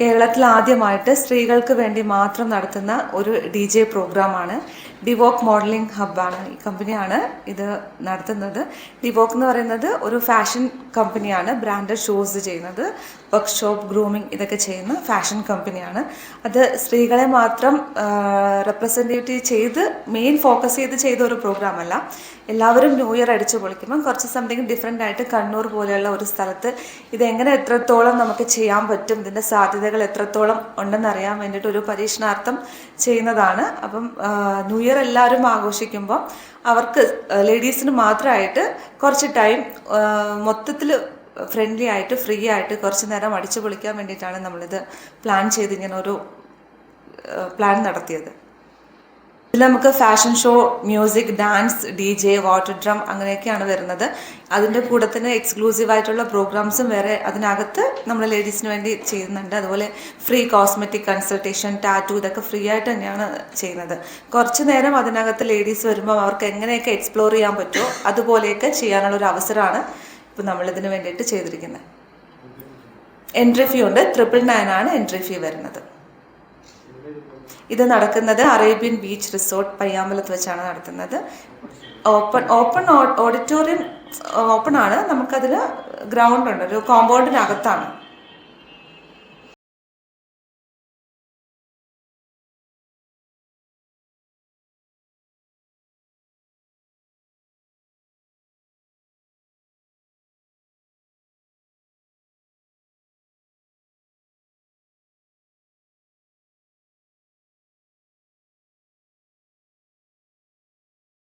കേരളത്തിൽ ആദ്യമായിട്ട് സ്ത്രീകൾക്ക് വേണ്ടി മാത്രം നടത്തുന്ന ഒരു ഡി ജെ പ്രോഗ്രാമാണ്. ഡിവോക്ക് മോഡലിംഗ് ഹബ്ബാണ് ഈ കമ്പനിയാണ് ഇത് നടത്തുന്നത്. ഡിവോക്ക് എന്ന് പറയുന്നത് ഒരു ഫാഷൻ കമ്പനിയാണ് ബ്രാൻഡഡ് ഷൂസ് ചെയ്യുന്നത് വർക്ക്ഷോപ്പ് ഗ്രൂമിങ് ഇതൊക്കെ ചെയ്യുന്ന ഫാഷൻ കമ്പനിയാണ്. അത് സ്ത്രീകളെ മാത്രം റെപ്രസെന്റേറ്റീവ് ചെയ്ത് മെയിൻ ഫോക്കസ് ചെയ്ത് ചെയ്ത ഒരു പ്രോഗ്രാം അല്ല. എല്ലാവരും ന്യൂ ഇയർ അടിച്ചു പൊളിക്കുമ്പം കുറച്ച് സംതിങ് ഡിഫറെന്റ് ആയിട്ട് കണ്ണൂർ പോലെയുള്ള ഒരു സ്ഥലത്ത് ഇതെങ്ങനെ എത്രത്തോളം നമുക്ക് ചെയ്യാൻ പറ്റും ഇതിന്റെ സാധ്യതകൾ എത്രത്തോളം ഉണ്ടെന്നറിയാൻ വേണ്ടിയിട്ട് ഒരു പരീക്ഷണാർത്ഥം ചെയ്യുന്നതാണ്. അപ്പം ന്യൂ ഇയർ എല്ലാവരും ആഘോഷിക്കുമ്പോൾ അവർക്ക് ലേഡീസിന് മാത്രമായിട്ട് കുറച്ച് ടൈം മൊത്തത്തിൽ ഫ്രണ്ട്ലി ആയിട്ട് ഫ്രീ ആയിട്ട് കുറച്ച് നേരം അടിച്ചു പൊളിക്കാൻ വേണ്ടിയിട്ടാണ് നമ്മളിത് പ്ലാൻ ചെയ്ത് ഇങ്ങനെ ഒരു പ്ലാൻ നടത്തിയത്. ഇതിൽ നമുക്ക് fashion show music dance D J water drum അങ്ങനെയൊക്കെയാണ് വരുന്നത്. അതിന്റെ കൂടെ തന്നെ എക്സ്ക്ലൂസീവ് ആയിട്ടുള്ള പ്രോഗ്രാംസും വേറെ അതിനകത്ത് നമ്മൾ ലേഡീസിന് വേണ്ടി ചെയ്യുന്നുണ്ട്. അതുപോലെ ഫ്രീ കോസ്മെറ്റിക് കൺസൾട്ടേഷൻ ടാറ്റു ഇതൊക്കെ ഫ്രീ ആയിട്ട് തന്നെയാണ് ചെയ്യുന്നത്. കുറച്ച് നേരം അതിനകത്ത് ലേഡീസ് വരുമ്പോൾ അവർക്ക് എങ്ങനെയൊക്കെ എക്സ്പ്ലോർ ചെയ്യാൻ പറ്റുമോ അതുപോലെയൊക്കെ ചെയ്യാനുള്ള ഒരു അവസരമാണ് ഇപ്പോൾ നമ്മളിതിന് വേണ്ടിയിട്ട് ചെയ്തിരിക്കുന്നത്. എൻട്രി ഫീ ഉണ്ട്. ട്രിപ്പിൾ നയൻ ആണ് എൻട്രി ഫീ വരുന്നത്. ഇത് നടക്കുന്നത് അറേബ്യൻ ബീച്ച് റിസോർട്ട് പയ്യാമ്പലത്ത് വെച്ചാണ് നടത്തുന്നത്. ഓപ്പൺ ഓപ്പൺ ഓഡിറ്റോറിയം ഓപ്പൺ ആണ്. നമുക്കതിൽ ഗ്രൗണ്ട് ഉണ്ട്. ഒരു കോമ്പൗണ്ടിനകത്താണ്.